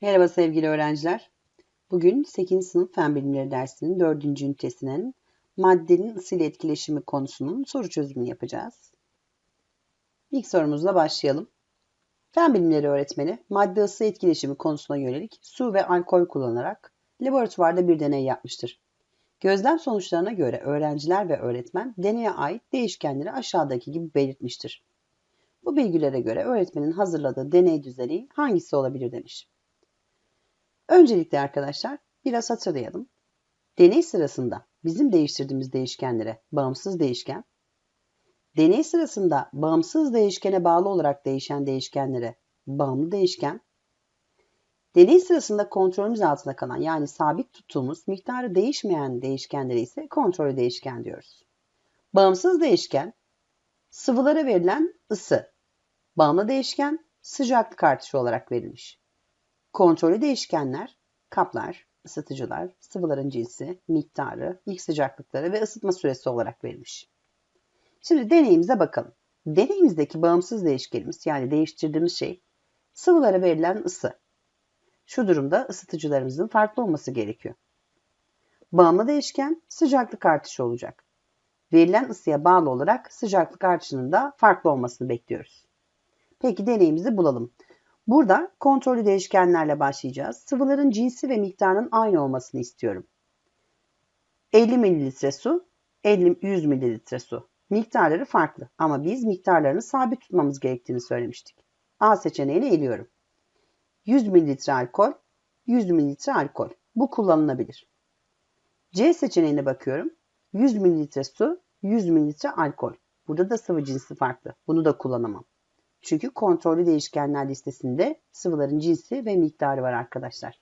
Merhaba sevgili öğrenciler. Bugün 8. sınıf Fen Bilimleri dersinin 4. ünitesinin maddenin ısı ile etkileşimi konusunun soru çözümünü yapacağız. İlk sorumuzla başlayalım. Fen Bilimleri öğretmeni madde ısı etkileşimi konusuna yönelik su ve alkol kullanarak laboratuvarda bir deney yapmıştır. Gözlem sonuçlarına göre öğrenciler ve öğretmen deneye ait değişkenleri aşağıdaki gibi belirtmiştir. Bu bilgilere göre öğretmenin hazırladığı deney düzeni hangisi olabilir demiş. Öncelikle arkadaşlar biraz hatırlayalım. Deney sırasında bizim değiştirdiğimiz değişkenlere bağımsız değişken, deney sırasında bağımsız değişkene bağlı olarak değişen değişkenlere bağımlı değişken, deney sırasında kontrolümüz altında kalan yani sabit tuttuğumuz miktarı değişmeyen değişkenlere ise kontrollü değişken diyoruz. Bağımsız değişken, sıvılara verilen ısı, bağımlı değişken sıcaklık artışı olarak verilmiş. Kontrollü değişkenler, kaplar, ısıtıcılar, sıvıların cinsi, miktarı, ilk sıcaklıkları ve ısıtma süresi olarak verilmiş. Şimdi deneyimize bakalım. Deneyimizdeki bağımsız değişkenimiz yani değiştirdiğimiz şey sıvılara verilen ısı. Şu durumda ısıtıcılarımızın farklı olması gerekiyor. Bağımlı değişken sıcaklık artışı olacak. Verilen ısıya bağlı olarak sıcaklık artışının da farklı olmasını bekliyoruz. Peki deneyimizi bulalım. Burada kontrollü değişkenlerle başlayacağız. Sıvıların cinsi ve miktarının aynı olmasını istiyorum. 50 ml su, 50 100 ml su. Miktarları farklı ama biz miktarlarını sabit tutmamız gerektiğini söylemiştik. A seçeneğini eliyorum. 100 ml alkol, 100 ml alkol. Bu kullanılabilir. C seçeneğine bakıyorum. 100 ml su, 100 ml alkol. Burada da sıvı cinsi farklı. Bunu da kullanamam. Çünkü kontrollü değişkenler listesinde sıvıların cinsi ve miktarı var arkadaşlar.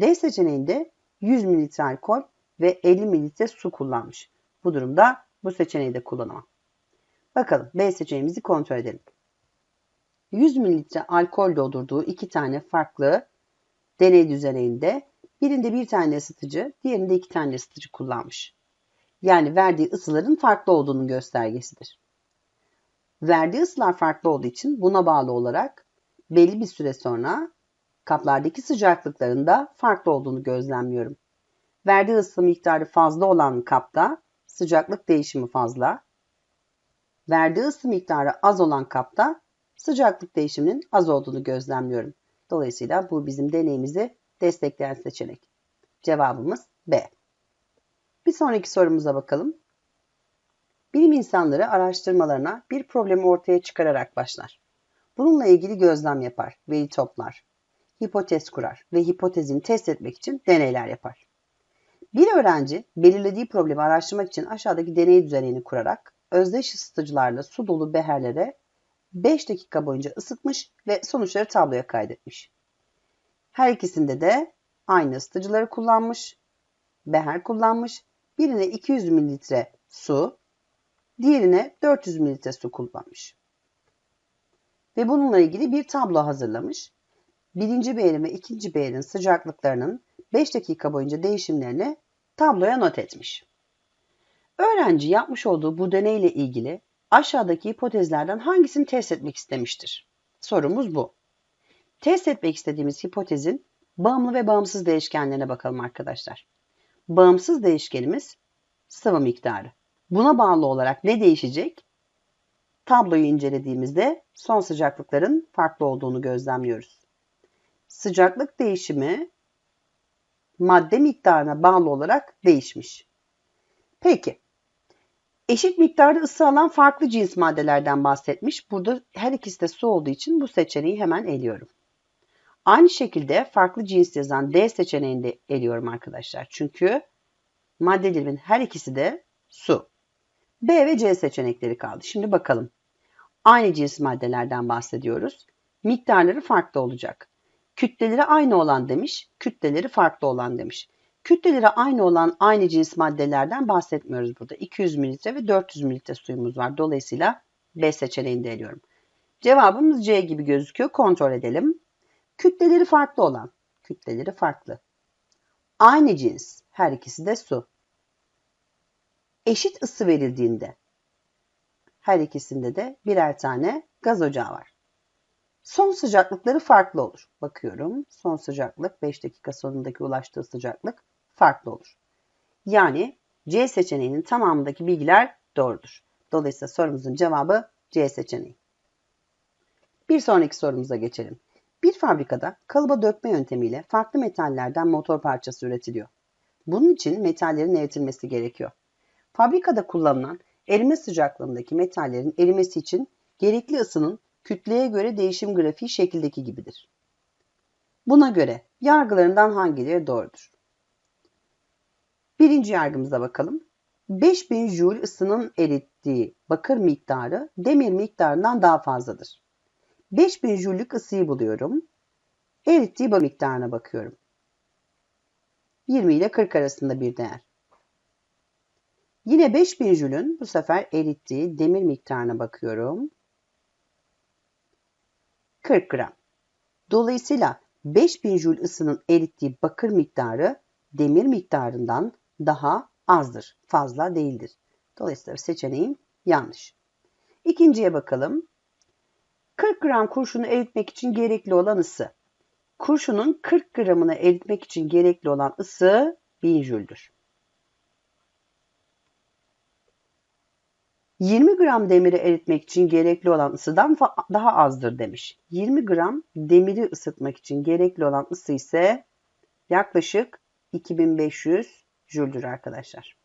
D seçeneğinde 100 ml alkol ve 50 ml su kullanmış. Bu durumda bu seçeneği de kullanamam. Bakalım B seçeneğimizi kontrol edelim. 100 ml alkol doldurduğu iki tane farklı deney düzeninde birinde bir tane ısıtıcı, diğerinde iki tane ısıtıcı kullanmış. Yani verdiği ısıların farklı olduğunun göstergesidir. Verdiği ısılar farklı olduğu için buna bağlı olarak belli bir süre sonra kaplardaki sıcaklıkların da farklı olduğunu gözlemliyorum. Verdiği ısı miktarı fazla olan kapta sıcaklık değişimi fazla. Verdiği ısı miktarı az olan kapta sıcaklık değişiminin az olduğunu gözlemliyorum. Dolayısıyla bu bizim deneyimizi destekleyen seçenek. Cevabımız B. Bir sonraki sorumuza bakalım. Bilim insanları araştırmalarına bir problemi ortaya çıkararak başlar. Bununla ilgili gözlem yapar, veri toplar, hipotez kurar ve hipotezini test etmek için deneyler yapar. Bir öğrenci belirlediği problemi araştırmak için aşağıdaki deney düzenini kurarak özdeş ısıtıcılarla su dolu beherlere 5 dakika boyunca ısıtmış ve sonuçları tabloya kaydetmiş. Her ikisinde de aynı ısıtıcıları kullanmış, beher kullanmış. Birine 200 mililitre su, diğerine 400 ml su kullanmış. Ve bununla ilgili bir tablo hazırlamış. Birinci beğerin ve ikinci beğerin sıcaklıklarının 5 dakika boyunca değişimlerini tabloya not etmiş. Öğrenci yapmış olduğu bu deneyle ilgili aşağıdaki hipotezlerden hangisini test etmek istemiştir? Sorumuz bu. Test etmek istediğimiz hipotezin bağımlı ve bağımsız değişkenlerine bakalım arkadaşlar. Bağımsız değişkenimiz sıvı miktarı. Buna bağlı olarak ne değişecek? Tabloyu incelediğimizde son sıcaklıkların farklı olduğunu gözlemliyoruz. Sıcaklık değişimi madde miktarına bağlı olarak değişmiş. Peki, eşit miktarda ısı alan farklı cins maddelerden bahsetmiş. Burada her ikisi de su olduğu için bu seçeneği hemen eliyorum. Aynı şekilde farklı cins yazan D seçeneğini de eliyorum arkadaşlar. Çünkü maddelerimin her ikisi de su. B ve C seçenekleri kaldı. Şimdi bakalım. Aynı cins maddelerden bahsediyoruz. Miktarları farklı olacak. Kütleleri aynı olan demiş, kütleleri farklı olan demiş. Kütleleri aynı olan aynı cins maddelerden bahsetmiyoruz burada. 200 ml ve 400 ml suyumuz var. Dolayısıyla B seçeneğini de eliyorum. Cevabımız C gibi gözüküyor. Kontrol edelim. Kütleleri farklı olan. Kütleleri farklı. Aynı cins. Her ikisi de su eşit ısı verildiğinde her ikisinde de birer tane gaz ocağı var. Son sıcaklıkları farklı olur. Bakıyorum. Son sıcaklık 5 dakika sonundaki ulaştığı sıcaklık farklı olur. Yani C seçeneğinin tamamındaki bilgiler doğrudur. Dolayısıyla sorumuzun cevabı C seçeneği. Bir sonraki sorumuza geçelim. Bir fabrikada kalıba dökme yöntemiyle farklı metallerden motor parçası üretiliyor. Bunun için metallerin eritilmesi gerekiyor. Fabrikada kullanılan erime sıcaklığındaki metallerin erimesi için gerekli ısının kütleye göre değişim grafiği şekildeki gibidir. Buna göre yargılarından hangileri doğrudur? Birinci yargımıza bakalım. 5000 Joule ısının erittiği bakır miktarı demir miktarından daha fazladır. 5000 Joule'lük ısıyı buluyorum. Erittiği bakır miktarına bakıyorum. 20 ile 40 arasında bir değer. Yine 5000 Joule'ün bu sefer erittiği demir miktarına bakıyorum. 40 gram. Dolayısıyla 5000 Joule ısının erittiği bakır miktarı demir miktarından daha azdır, fazla değildir. Dolayısıyla seçeneğim yanlış. İkinciye bakalım. 40 gram kurşunu eritmek için gerekli olan ısı. Kurşunun 40 gramını eritmek için gerekli olan ısı 1000 jüldür. 20 gram demiri eritmek için gerekli olan ısıdan daha azdır demiş. 20 gram demiri ısıtmak için gerekli olan ısı ise yaklaşık 2500 jüldür arkadaşlar.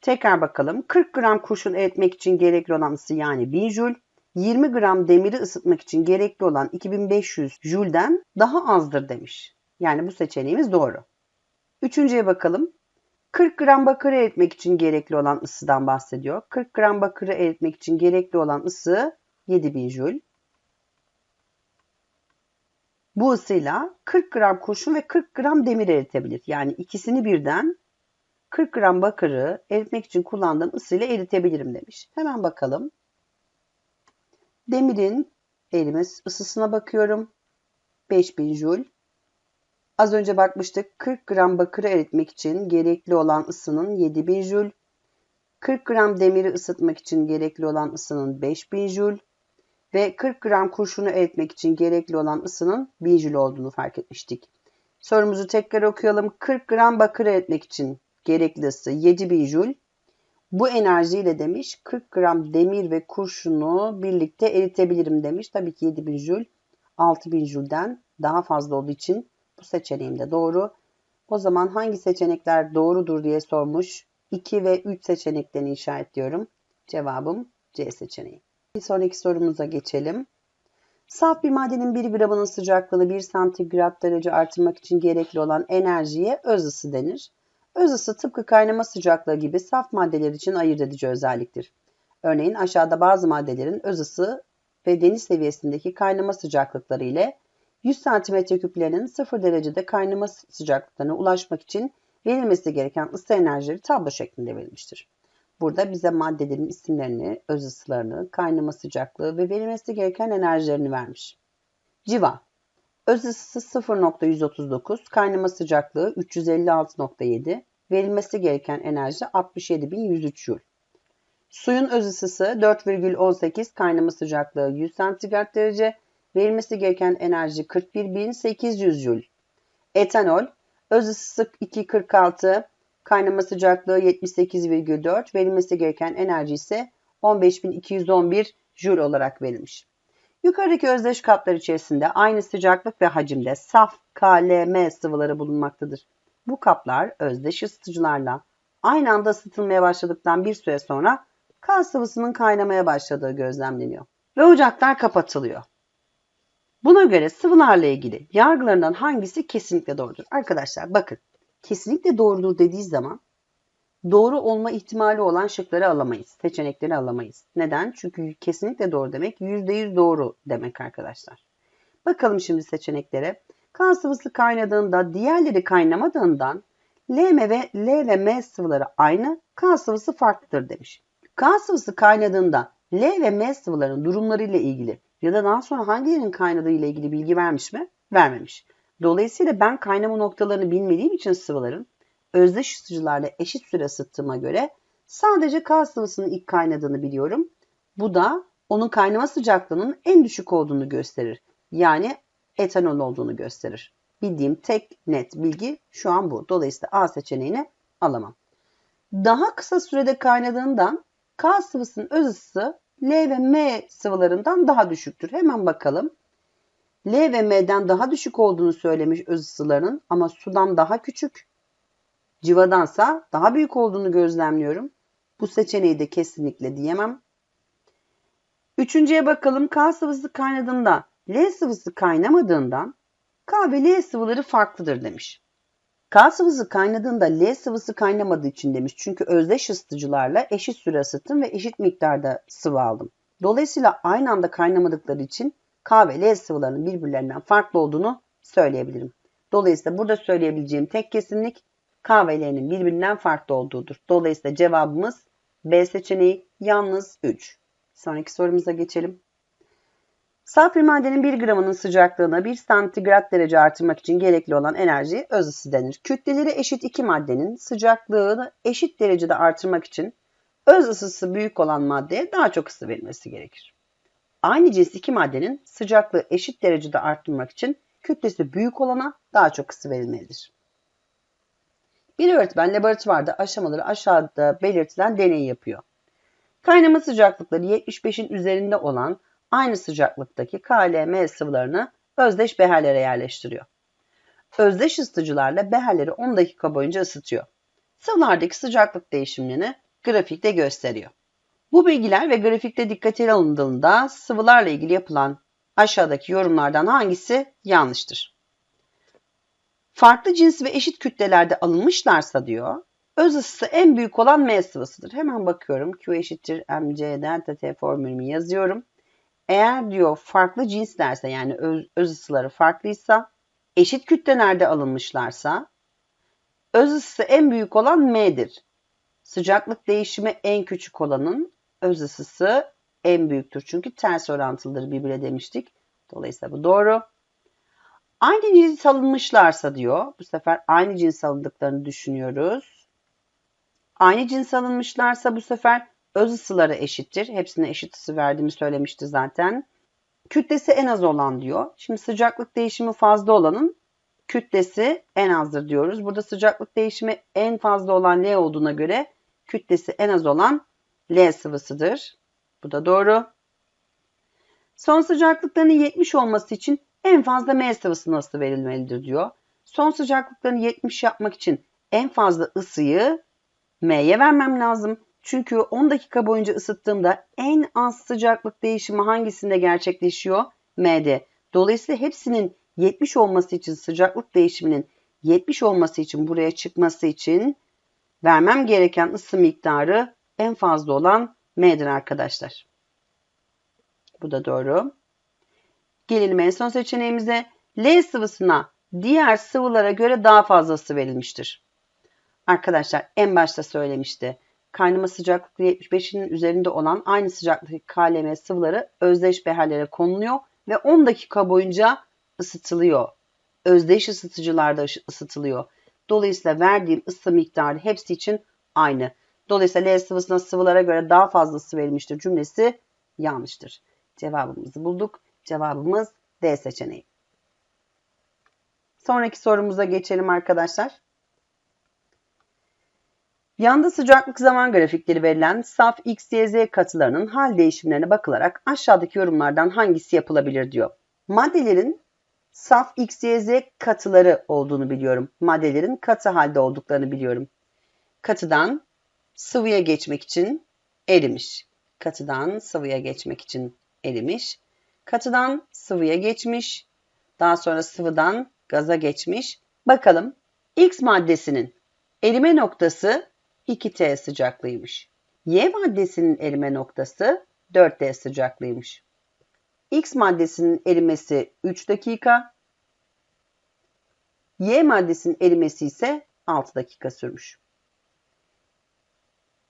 Tekrar bakalım. 40 gram kurşun eritmek için gerekli olan ısı yani 1000 jül. 20 gram demiri ısıtmak için gerekli olan 2500 jülden daha azdır demiş. Yani bu seçeneğimiz doğru. Üçüncüye bakalım. 40 gram bakırı eritmek için gerekli olan ısıdan bahsediyor. 40 gram bakırı eritmek için gerekli olan ısı 7000 jül. Bu ısıyla 40 gram kurşun ve 40 gram demir eritebilir. Yani ikisini birden 40 gram bakırı eritmek için kullandığım ısıyla eritebilirim demiş. Hemen bakalım. Demirin erime ısısına bakıyorum. 5000 Joule. Az önce bakmıştık 40 gram bakırı eritmek için gerekli olan ısının 7000 Joule. 40 gram demiri ısıtmak için gerekli olan ısının 5000 Joule ve 40 gram kurşunu eritmek için gerekli olan ısının 1000 Joule olduğunu fark etmiştik. Sorumuzu tekrar okuyalım. 40 gram bakır eritmek için gerekli ısı 7000 Joule. Bu enerjiyle demiş 40 gram demir ve kurşunu birlikte eritebilirim demiş. Tabii ki 7000 Joule 6000 Joule'den daha fazla olduğu için bu seçeneğim de doğru. O zaman hangi seçenekler doğrudur diye sormuş. 2 ve 3 seçeneklerini işaretliyorum. Cevabım C seçeneği. Bir sonraki sorumuza geçelim. Saf bir madenin 1 gramının sıcaklığını 1 santigrat derece artırmak için gerekli olan enerjiye öz ısı denir. Öz ısı tıpkı kaynama sıcaklığı gibi saf maddeler için ayırt edici özelliktir. Örneğin aşağıda bazı maddelerin öz ısı ve deniz seviyesindeki kaynama sıcaklıkları ile 100 cm küplerinin 0 derecede kaynama sıcaklıklarına ulaşmak için verilmesi gereken ısı enerjileri tablo şeklinde verilmiştir. Burada bize maddelerin isimlerini, öz ısılarını, kaynama sıcaklığı ve verilmesi gereken enerjilerini vermiş. Civa Öz ısısı 0.139, kaynama sıcaklığı 356.7, verilmesi gereken enerji 67.103 Joule. Suyun öz ısısı 4,18, kaynama sıcaklığı 100 santigrat derece, verilmesi gereken enerji 41.800 Joule. Etanol, öz ısısı 2,46, kaynama sıcaklığı 78,4, verilmesi gereken enerji ise 15.211 Joule olarak verilmiş. Yukarıdaki özdeş kaplar içerisinde aynı sıcaklık ve hacimde saf KLM sıvıları bulunmaktadır. Bu kaplar özdeş ısıtıcılarla aynı anda ısıtılmaya başladıktan bir süre sonra K sıvısının kaynamaya başladığı gözlemleniyor ve ocaklar kapatılıyor. Buna göre sıvılarla ilgili yargılarından hangisi kesinlikle doğrudur? Arkadaşlar bakın kesinlikle doğrudur dediği zaman doğru olma ihtimali olan şıkları alamayız. Seçenekleri alamayız. Neden? Çünkü kesinlikle doğru demek %100 doğru demek arkadaşlar. Bakalım şimdi seçeneklere. Kan sıvısı kaynadığında diğerleri kaynamadığından L ve L ve M sıvıları aynı, K sıvısı farklıdır demiş. K sıvısı kaynadığında L ve M sıvıların durumlarıyla ilgili ya da daha sonra hangilerinin kaynadığı ile ilgili bilgi vermiş mi? Vermemiş. Dolayısıyla ben kaynama noktalarını bilmediğim için sıvıların özdeş ısıtıcılarla eşit süre ısıttığıma göre sadece K sıvısının ilk kaynadığını biliyorum. Bu da onun kaynama sıcaklığının en düşük olduğunu gösterir. Yani etanol olduğunu gösterir. Bildiğim tek net bilgi şu an bu. Dolayısıyla A seçeneğini alamam. Daha kısa sürede kaynadığından K sıvısının öz ısısı L ve M sıvılarından daha düşüktür. Hemen bakalım. L ve M'den daha düşük olduğunu söylemiş öz ısılarının ama sudan daha küçük. Civadansa daha büyük olduğunu gözlemliyorum. Bu seçeneği de kesinlikle diyemem. Üçüncüye bakalım. K sıvısı kaynadığında L sıvısı kaynamadığından K ve L sıvıları farklıdır demiş. K sıvısı kaynadığında L sıvısı kaynamadığı için demiş. Çünkü özdeş ısıtıcılarla eşit süre ısıttım ve eşit miktarda sıvı aldım. Dolayısıyla aynı anda kaynamadıkları için K ve L sıvılarının birbirlerinden farklı olduğunu söyleyebilirim. Dolayısıyla burada söyleyebileceğim tek kesinlik K ve L'nin birbirinden farklı olduğudur. Dolayısıyla cevabımız B seçeneği yalnız 3. Sonraki sorumuza geçelim. Saf bir maddenin 1 gramının sıcaklığına 1 santigrat derece artırmak için gerekli olan enerji öz ısı denir. Kütleleri eşit iki maddenin sıcaklığını eşit derecede artırmak için öz ısısı büyük olan maddeye daha çok ısı verilmesi gerekir. Aynı cins iki maddenin sıcaklığı eşit derecede arttırmak için kütlesi büyük olana daha çok ısı verilmelidir. Bir öğretmen laboratuvarda aşamaları aşağıda belirtilen deneyi yapıyor. Kaynama sıcaklıkları 75'in üzerinde olan aynı sıcaklıktaki KLM sıvılarını özdeş beherlere yerleştiriyor. Özdeş ısıtıcılarla beherleri 10 dakika boyunca ısıtıyor. Sıvılardaki sıcaklık değişimlerini grafikte gösteriyor. Bu bilgiler ve grafikte dikkate alındığında sıvılarla ilgili yapılan aşağıdaki yorumlardan hangisi yanlıştır? Farklı cins ve eşit kütlelerde alınmışlarsa diyor, öz ısısı en büyük olan M sıvısıdır. Hemen bakıyorum. Q eşittir mc delta T formülümü yazıyorum. Eğer diyor farklı cins derse yani öz, öz ısıları farklıysa, eşit kütlelerde alınmışlarsa öz ısısı en büyük olan M'dir. Sıcaklık değişimi en küçük olanın öz ısısı en büyüktür. Çünkü ters orantılıdır birbirine demiştik. Dolayısıyla bu doğru. Aynı cins alınmışlarsa diyor. Bu sefer aynı cins alındıklarını düşünüyoruz. Aynı cins alınmışlarsa bu sefer öz ısıları eşittir. Hepsine eşit ısı verdiğimi söylemişti zaten. Kütlesi en az olan diyor. Şimdi sıcaklık değişimi fazla olanın kütlesi en azdır diyoruz. Burada sıcaklık değişimi en fazla olan L olduğuna göre kütlesi en az olan L sıvısıdır. Bu da doğru. Son sıcaklıklarının 70 olması için en fazla M sıvısına ısı verilmelidir diyor. Son sıcaklıklarını 70 yapmak için en fazla ısıyı M'ye vermem lazım. Çünkü 10 dakika boyunca ısıttığımda en az sıcaklık değişimi hangisinde gerçekleşiyor? M'de. Dolayısıyla hepsinin 70 olması için sıcaklık değişiminin 70 olması için buraya çıkması için vermem gereken ısı miktarı en fazla olan M'dir arkadaşlar. Bu da doğru. Gelelim en son seçeneğimize. L sıvısına diğer sıvılara göre daha fazla ısı verilmiştir. Arkadaşlar en başta söylemişti. Kaynama sıcaklığı 75'in üzerinde olan aynı sıcaklıktaki KLM sıvıları özdeş beherlere konuluyor ve 10 dakika boyunca ısıtılıyor. Özdeş ısıtıcılarda ısıtılıyor. Dolayısıyla verdiğim ısı miktarı hepsi için aynı. Dolayısıyla L sıvısına sıvılara göre daha fazla ısı verilmiştir cümlesi yanlıştır. Cevabımızı bulduk. Cevabımız D seçeneği. Sonraki sorumuza geçelim arkadaşlar. Yanda sıcaklık zaman grafikleri verilen saf X, Y, Z katılarının hal değişimlerine bakılarak aşağıdaki yorumlardan hangisi yapılabilir diyor. Maddelerin saf X, Y, Z katıları olduğunu biliyorum. Maddelerin katı halde olduklarını biliyorum. Katıdan sıvıya geçmek için erimiş. Katıdan sıvıya geçmek için erimiş. Katıdan sıvıya geçmiş. Daha sonra sıvıdan gaza geçmiş. Bakalım X maddesinin erime noktası 2T sıcaklığıymış. Y maddesinin erime noktası 4T sıcaklığıymış. X maddesinin erimesi 3 dakika. Y maddesinin erimesi ise 6 dakika sürmüş.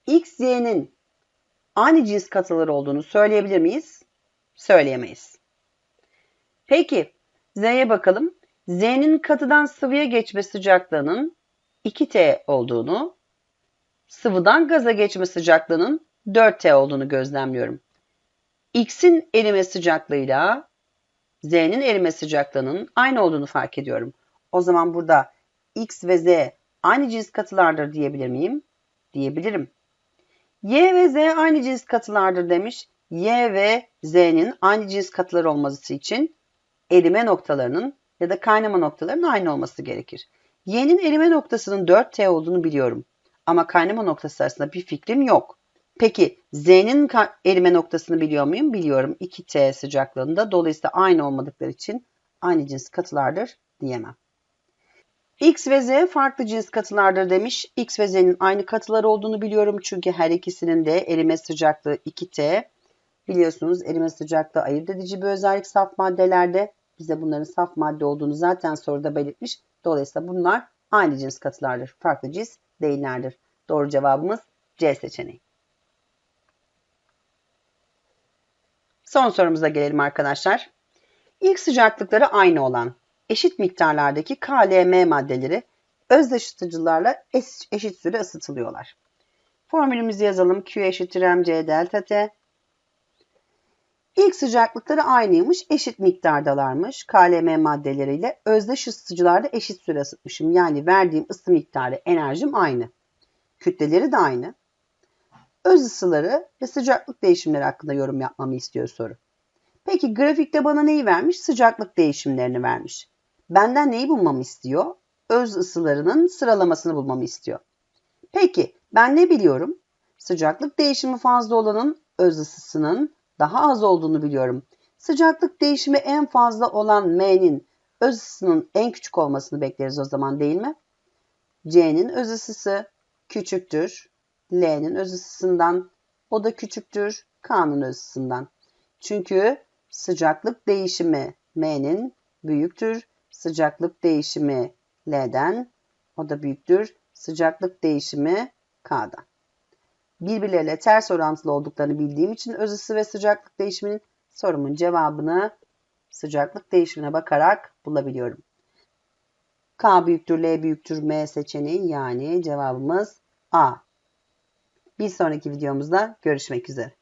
X, Y'nin aynı cins katıları olduğunu söyleyebilir miyiz? Söyleyemeyiz. Peki Z'ye bakalım. Z'nin katıdan sıvıya geçme sıcaklığının 2T olduğunu, sıvıdan gaza geçme sıcaklığının 4T olduğunu gözlemliyorum. X'in erime sıcaklığıyla Z'nin erime sıcaklığının aynı olduğunu fark ediyorum. O zaman burada X ve Z aynı cins katılardır diyebilir miyim? Diyebilirim. Y ve Z aynı cins katılardır demiş. Y ve Z'nin aynı cins katılar olması için erime noktalarının ya da kaynama noktalarının aynı olması gerekir. Y'nin erime noktasının 4T olduğunu biliyorum. Ama kaynama noktası arasında bir fikrim yok. Peki Z'nin erime noktasını biliyor muyum? Biliyorum. 2T sıcaklığında. Dolayısıyla aynı olmadıkları için aynı cins katılardır diyemem. X ve Z farklı cins katılardır demiş. X ve Z'nin aynı katılar olduğunu biliyorum. Çünkü her ikisinin de erime sıcaklığı 2T. Biliyorsunuz erime sıcaklığı ayırt edici bir özellik saf maddelerde. Bize bunların saf madde olduğunu zaten soruda belirtmiş. Dolayısıyla bunlar aynı cins katılardır. Farklı cins değillerdir. Doğru cevabımız C seçeneği. Son sorumuza gelelim arkadaşlar. İlk sıcaklıkları aynı olan eşit miktarlardaki KLM maddeleri özdeşitıcılarla eşit süre ısıtılıyorlar. Formülümüzü yazalım. Q eşittir mc delta t. İlk sıcaklıkları aynıymış, eşit miktardalarmış. KLM maddeleriyle özdeş ısıtıcılarda eşit süre ısıtmışım. Yani verdiğim ısı miktarı, enerjim aynı. Kütleleri de aynı. Öz ısıları ve sıcaklık değişimleri hakkında yorum yapmamı istiyor soru. Peki grafikte bana neyi vermiş? Sıcaklık değişimlerini vermiş. Benden neyi bulmamı istiyor? Öz ısılarının sıralamasını bulmamı istiyor. Peki ben ne biliyorum? Sıcaklık değişimi fazla olanın öz ısısının daha az olduğunu biliyorum. Sıcaklık değişimi en fazla olan M'nin öz ısısının en küçük olmasını bekleriz o zaman değil mi? C'nin öz ısısı küçüktür. L'nin öz ısısından o da küçüktür K'nın öz ısısından. Çünkü sıcaklık değişimi M'nin büyüktür. Sıcaklık değişimi L'den o da büyüktür. Sıcaklık değişimi K'dan birbirleriyle ters orantılı olduklarını bildiğim için öz ısı ve sıcaklık değişiminin sorumun cevabını sıcaklık değişimine bakarak bulabiliyorum. K büyüktür, L büyüktür, M seçeneği yani cevabımız A. Bir sonraki videomuzda görüşmek üzere.